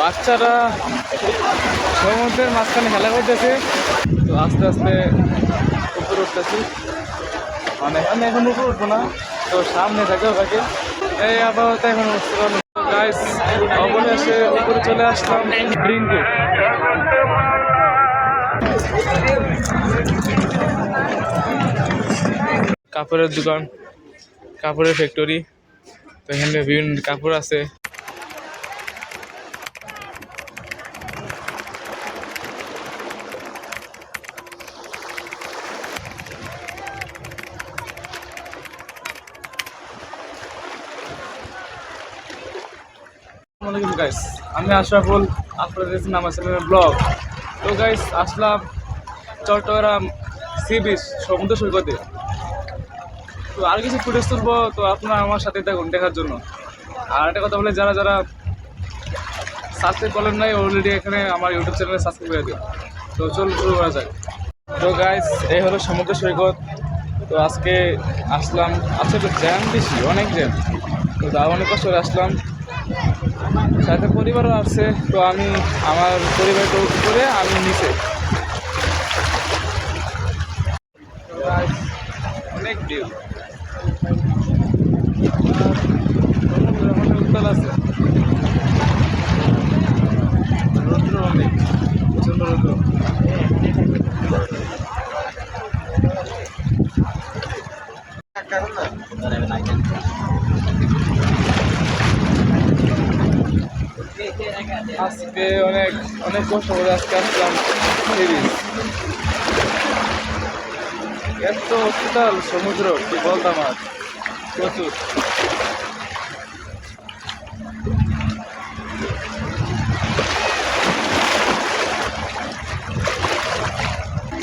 বাচ্চারা সমুদ্রের মাঝখানে খেলা করতেছে। তো আস্তে আস্তে উপরে উঠতেছি। মানে আমি এখন উপরে উঠবো না। তো সামনে থাকে ওটাকে। এই আপাতত এখন উঠতে পারব গাইস অবশেষে উপরে চলে আসলাম ব্রিঙ্কে কাপড়ের দোকান, কাপড়ের ফ্যাক্টরি তো এখানে বিভিন্ন কাপড় আছে। গাইস আমি আশরাফুল আপনাদের দেখছেন আমার চ্যানেলের ব্লগ। তো গাইস আসলাম চট্টগ্রাম সি বিচ, সমুদ্র সৈকতে। তো আর কিছু ফুটেজ তুলবো, তো আপনারা আমার সাথে দেখুন দেখার জন্য। আর একটা কথা বলে, যারা যারা সাবস্ক্রাইব করেন নাই অলরেডি এখানে আমার ইউটিউব চ্যানেলে সাবস্ক্রাইব করে দিও। তো চল শুরু করা যায় তো গাইস এই হলো সমুদ্র সৈকত। তো আজকে আসলাম আজকে তো জ্যাম বেশি, অনেক জ্যাম। তো তাও অনেক কষ্ট আসলাম। সাথে পরিবারও আসছে তো আমি আমার পরিবারকে উপরে আমি নিচে। অনেক ভিউ। উত্তাল আছে। অনেক আজকে অনেক অনেক কষ্ট করে আজকে আসলাম সিরিজ। এত উত্তাল সমুদ্র কি বলতাম আর প্রচুর।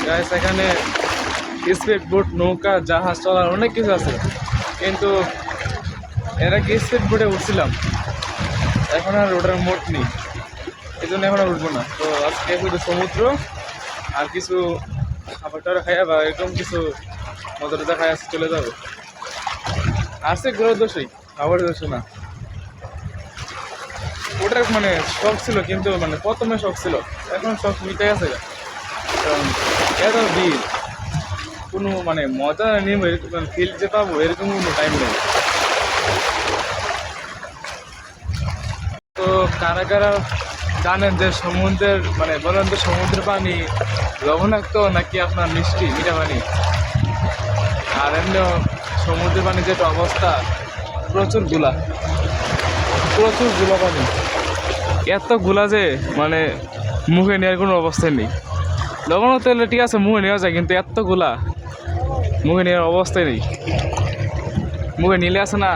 Guys, এখানে স্পিড বোট নৌকা জাহাজ চলার অনেক কিছু আছে। কিন্তু এরা কি স্পিড বোটে উঠছিলাম। এখন আর ওটার মোট নেই। এই জন্য এখন উঠবো না। তো আজকে শুধু সমুদ্র আর কিছু খাবার টাবার খাইয়া বা এরকম কিছু মজা টজা খাই আসতে চলে যাব। আছে গ্রহ দোষই খাবার দোষ না। ওটার মানে শখ ছিল কিন্তু মানে প্রথমে শখ ছিল, এখন শখ মিটে গেছে। কারণ এত ভিড়, কোনো মানে মজা নিয়ে এরকম ফিল যে পাবো, এরকম কোনো টাইম নেই। তো কারা কারা জানেন যে সমুদ্রের মানে বলেন তো সমুদ্রের পানি লবণাক্ত নাকি আপনার মিষ্টি, মিঠা পানি? আর এমনিও সমুদ্রের পানি যেটা অবস্থা, প্রচুরগুলা। প্রচুরগুলা পানি। এতগুলা যে মানে মুখে নেওয়ার কোনো অবস্থায় নেই। লবণ তেলে ঠিক আছে, মুখে নেওয়া যায়, কিন্তু এতগুলা মুখে নেওয়ার অবস্থায় নেই। মুখে নিলে আছে না,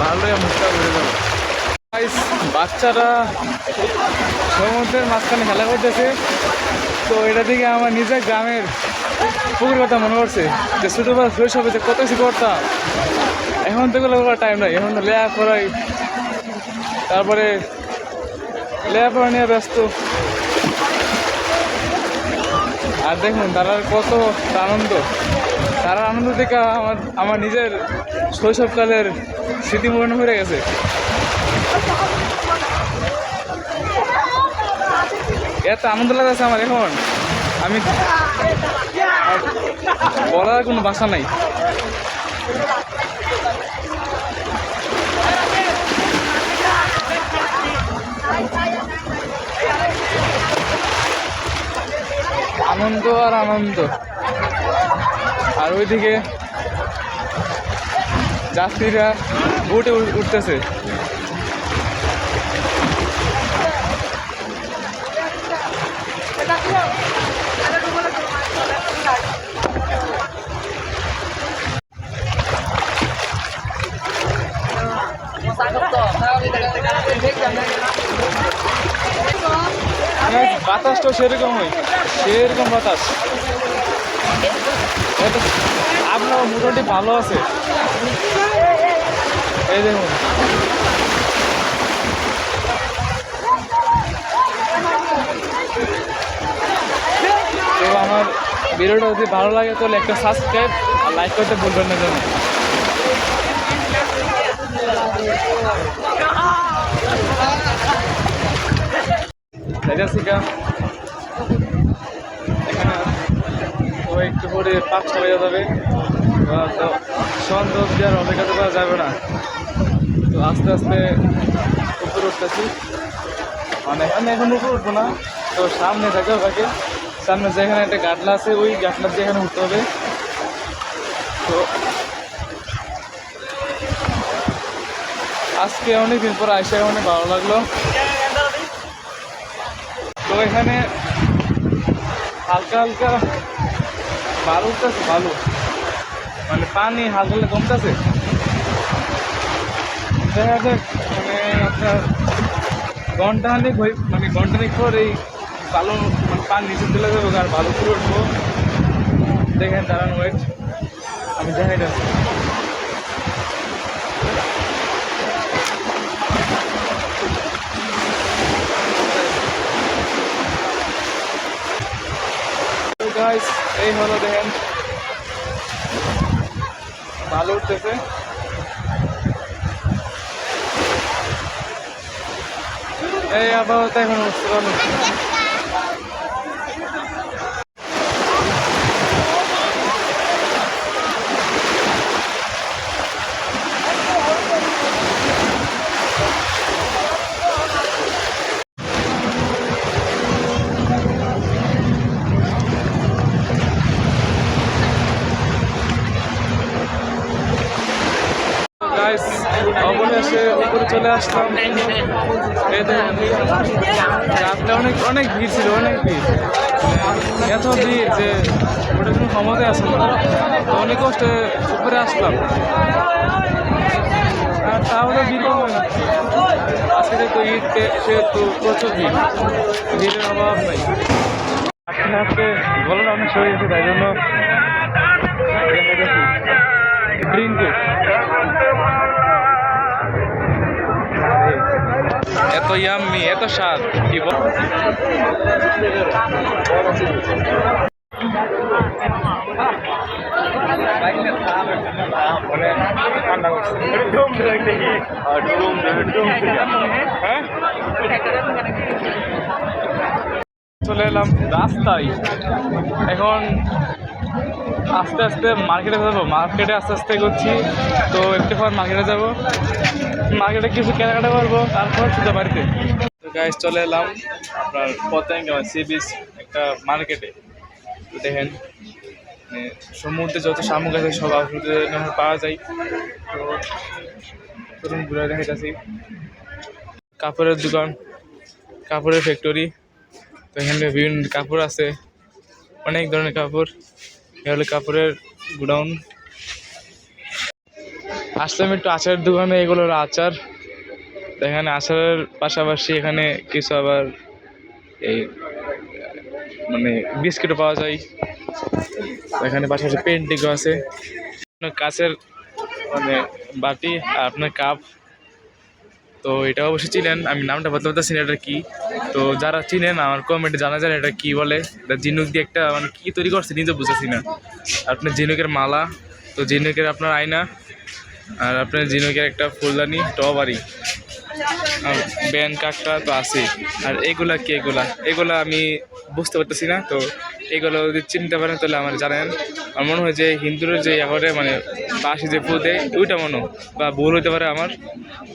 ভালোই মুখটা ঘুরে যাবে। বাচ্চারা সমুদ্রের মাঝখানে খেলা করতেছে। তো এটা থেকে আমার নিজের গ্রামের পুকুর কথা মনে পড়ছে যে ছোটোবেলা শৈশবে যে কত কিছু করতাম। এখন তো এগুলো টাইম নাই, এখন তো লেয়া পড়াই তারপরে লেয়াপড়া নিয়ে ব্যস্ত। আর দেখুন, তারার কত আনন্দ। তারা আনন্দ থেকে আমার আমার নিজের শৈশবকালের স্মৃতি মনে হয়ে গেছে। এত আনন্দ লাগতেছে আমার এখন। আমি বলার কোনো ভাষা নাই। আনন্দ আর আনন্দ। আর ওইদিকে যাত্রীরা বোটে উঠতেছে। মানে বাতাসটা সেরকম হয়। সেরকম বাতাস। আপনার মোটামুটি ভালো আছে। এই দেখুন। আমার ভিডিওটা যদি ভালো লাগে, তাহলে একটা সাবস্ক্রাইব আর লাইক করতে ভুলবেন না যেন। যাইতেছি গা এখানে ও একটু পরে পাঁচটা বেজে যাবে। সন্ধ্যা আর অপেক্ষা করা যাবে না। তো আস্তে আস্তে উপরে উঠতেছি। মানে আমি এখন উপরে উঠবো না। তো সামনে থাকে সামনে যেখানে একটা গাটলা আছে, ওই গাটলা দিয়ে এখানে উঠতে হবে। তো আজকে অনেকদিন পর আইসা অনেক ভালো লাগল। তো এখানে হালকা হালকা বালু উঠতেছে, বালু। মানে পানি হালকা হালকা কমতেছে। দেখা যাক মানে আপনার ঘন্টাখানিক হই মানে ঘন্টাখানিক পর এই বালু মানে পানি নিচে চলে যাব আর বালু করে উঠবো। দেখেন দাঁড়ান ওয়েট আমি দেখাই যাচ্ছি গাইস এই হলো দেখেন। ভালো উঠতেছে। এই আপাতত এখন উঠতে পারল গাইস অবশেষে উপরে চলে আসলাম। রাতটা অনেক অনেক ভিড় ছিল, অনেক ভিড়। এত ভিড় যে ওটা কোনো ক্ষমতায় আসে না। অনেক কষ্টে উপরে আসলাম। আর তাহলে ভিড় কমবে না। আজকে যেহেতু ঈদ সেহেতু প্রচুর ভিড়। ভিড়ের অভাব নাই। হাঁটতে হাঁটতে গলাটা অনেক সরে গেছে, তাই জন্য ড্রিঙ্কে এত ইয়াম্মি এত স্বাদ। কি বল? হ্যাঁ? চলে এলাম রাস্তায়। এখন আস্তে আস্তে মার্কেটে যাব। মার্কেটে আস্তে আস্তে করছি তো একটু মার্কেটে যাব। মার্কেটে কিছু কেনাকাটা করব, তারপর শুধু বাড়িতে। তো গাইজ চলে এলাম আপনার পতেঙ্গা সি বিচ একটা মার্কেটে। তো দেখেন মানে সমুদ্রে যত সামগ্রী আছে, সব এখানে পাওয়া যায়। তো চলুন ঘুরে দেখাইতেছি। কাপড়ের দোকান, কাপড়ের ফ্যাক্টরি তো এখানে বিভিন্ন কাপড় আছে। অনেক ধরনের কাপড়। এ হলো কাপড়ের গোডাউন আসলাম একটু আচারের দোকানে এগুলোর আচার। এখানে আচারের পাশাপাশি এখানে কিছু আবার এই মানে বিস্কিটও পাওয়া যায়। এখানে পাশাপাশি পেন্টিংও আছে। কাছের মানে বাটি আর আপনার কাপ। তো এটা অবশ্যই চিনেন, আমি নামটা বলতে পারতেছি এটা কি। তো যারা চিনেন, আমার কমেন্টে জানা যায় এটা কি বলে। এটা ঝিনুক দিয়ে একটা মানে কি তৈরি করছে নিজে বুঝেছি না। আপনার ঝিনুকের মালা, তো জিনুকের আপনার আয়না। আর আপনার ঝিনুকের একটা ফুলদানি, টবারি। আর ব্যান কাকটা তো আছে আর এগুলা কি এগুলা? এগুলা আমি বুঝতে পারতেছি না, তো এগুলো যদি চিনতে পারেন তাহলে আমার জানেন। আমার মনে হয় যে হিন্দুরা যে এখন মানে পাশে যে ফু দেয়, ওইটা মনে বা ভুল হতে পারে আমার।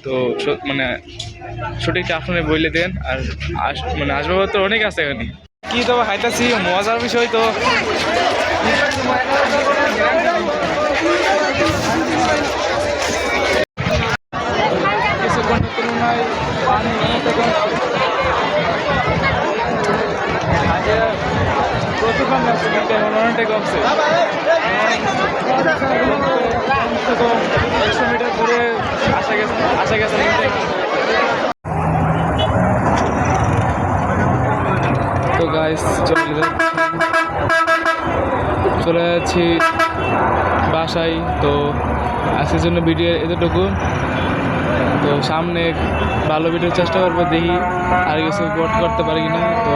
তো মানে সঠিকটা আপনি বলে দেন, আর মানে আসবাবপত্র অনেক আছে এখানে। কি তো খাইতেছি মজার বিষয় তো। তো গাইস চলে চলে যাচ্ছি বাসায়। তো আজকের জন্য ভিডিও এতটুকু। তো সামনে ভালো ভিডিওর চেষ্টা করব, দেখি আর কিছু বোট করতে পারি কিনা। তো